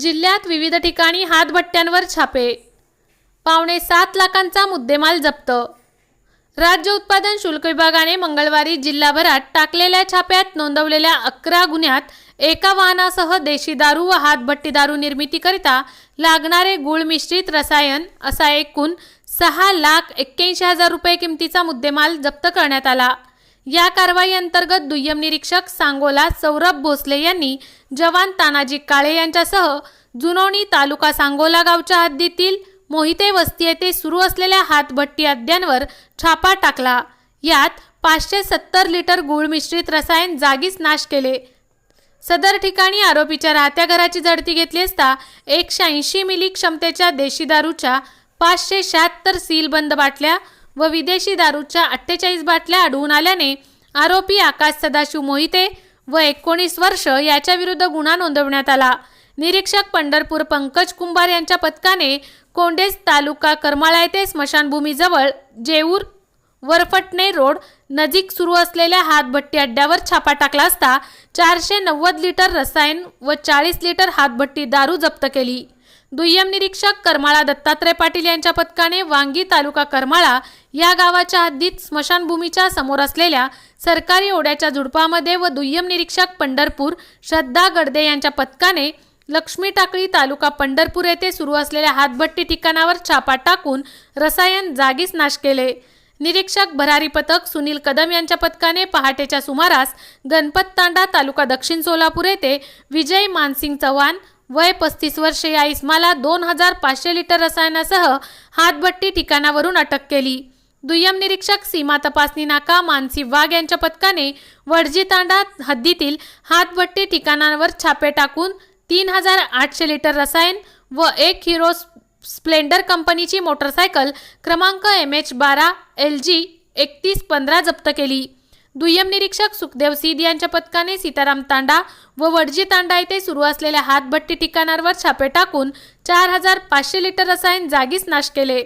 जिल्ह्यात विविध ठिकाणी हातभट्ट्यांवर छापे. पावणे सात लाखांचा मुद्देमाल जप्त. राज्य उत्पादन शुल्क विभागाने मंगळवारी जिल्हाभरात टाकलेल्या छाप्यात नोंदवलेल्या अकरा गुन्ह्यात एका वाहनासह देशी दारू व हातभट्टी दारू निर्मितीकरिता लागणारे गुळ मिश्रित रसायन असा एकूण सहा लाख एक्क्याऐंशी हजार रुपये किमतीचा मुद्देमाल जप्त करण्यात आला. या कारवाई अंतर्गत दुय्यम निरीक्षक सांगोला सौरभ भोसले यांनी जवान तानाजी काळे यांच्यासह जुनोणी तालुका सांगोला गावच्या हद्दीतील मोहिते वस्ती येथे सुरू असलेल्या हातभट्टी अड्ड्यांवर छापा टाकला. यात पाचशे सत्तर लिटर गुळ मिश्रित रसायन जागीच नाश केले. सदर ठिकाणी आरोपीच्या राहत्या घराची झडती घेतली असता एकशे ऐंशी मिली क्षमतेच्या देशी दारूच्या पाचशे शहात्तर सीलबंद बाटल्या व विदेशी दारूच्या अठ्ठेचाळीस बाटल्या आढळून आल्याने आरोपी आकाश सदाशिव मोहिते व एकोणीस वर्ष याच्या विरुद्ध गुन्हा नोंदवण्यात आला. निरीक्षक पंढरपूर पंकज कुंभार यांच्या पथकाने कोंडेस तालुका करमाळा येथे स्मशानभूमीजवळ जेऊर वरफटणे रोड नजीक सुरू असलेल्या हातभट्टी अड्ड्यावर छापा टाकला असता चारशे नव्वद लिटर रसायन व चाळीस लिटर हातभट्टी दारू जप्त केली. दुय्यम निरीक्षक करमाळा दत्तात्रय पाटील यांच्या पथकाने वांगी तालुका करमाळा या गावाच्या हद्दीत स्मशानभूमीच्या समोर असलेल्या सरकारी ओढ्याच्या झुडपामध्ये व दुय्यम निरीक्षक पंढरपूर श्रद्धा गडदे यांच्या पथकाने लक्ष्मी टाकळी तालुका पंढरपूर येथे सुरू असलेल्या हातभट्टी ठिकाणावर छापा टाकून रसायन जागीच नाश केले. निरीक्षक भरारी पथक सुनील कदम यांच्या पथकाने पहाटेच्या सुमारास गणपत तांडा तालुका दक्षिण सोलापूर येथे विजय मानसिंग चव्हाण वय पस्तीस वर्षे या इस्माला दोन हजार पाचशे लिटर रसायनासह हातभट्टी ठिकाणावरून अटक केली. दुय्यम निरीक्षक सीमा तपासणी नाका मानसी वाघ यांच्या पथकाने वडजी तांडा हद्दीतील हातभट्टी ठिकाणांवर छापे टाकून तीन हजार आठशे लिटर रसायन व एक हिरो स्प्लेंडर कंपनीची मोटरसायकल क्रमांक एम एच बारा एल जी एकतीस पंधरा जप्त केली. दुय्यम निरीक्षक सुखदेव सीद यांच्या पथकाने सीताराम तांडा व वडजी तांडा येथे सुरू असलेल्या हातभट्टी ठिकाणांवर छापे टाकून चार हजार पाचशे लिटर रसायन जागीच नाश केले.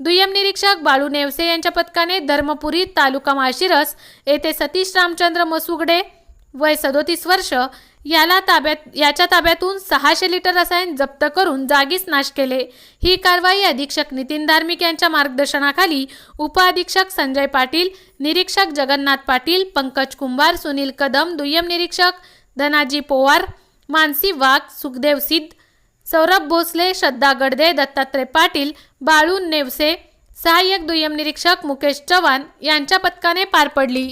दुय्यम निरीक्षक बाळू नेवसे यांच्या पथकाने धर्मपुरी तालुका माशिरस येथे सतीश रामचंद्र मसुगडे वय सदोतीस वर्ष याला ताब्यात याच्या ताब्यातून सहाशे लिटर रसायन जप्त करून जागीच नाश केले. ही कारवाई अधीक्षक नितीन धार्मिक यांच्या मार्गदर्शनाखाली उपअधीक्षक संजय पाटील निरीक्षक जगन्नाथ पाटील पंकज कुंभार सुनील कदम दुय्यम निरीक्षक धनाजी पोवार मानसी वाघ सुखदेव सिद्ध सौरभ भोसले श्रद्धा गडदे दत्तात्रय पाटील बाळू नेवसे सहाय्यक दुय्यम निरीक्षक मुकेश चव्हाण यांच्या पथकाने पार पडली.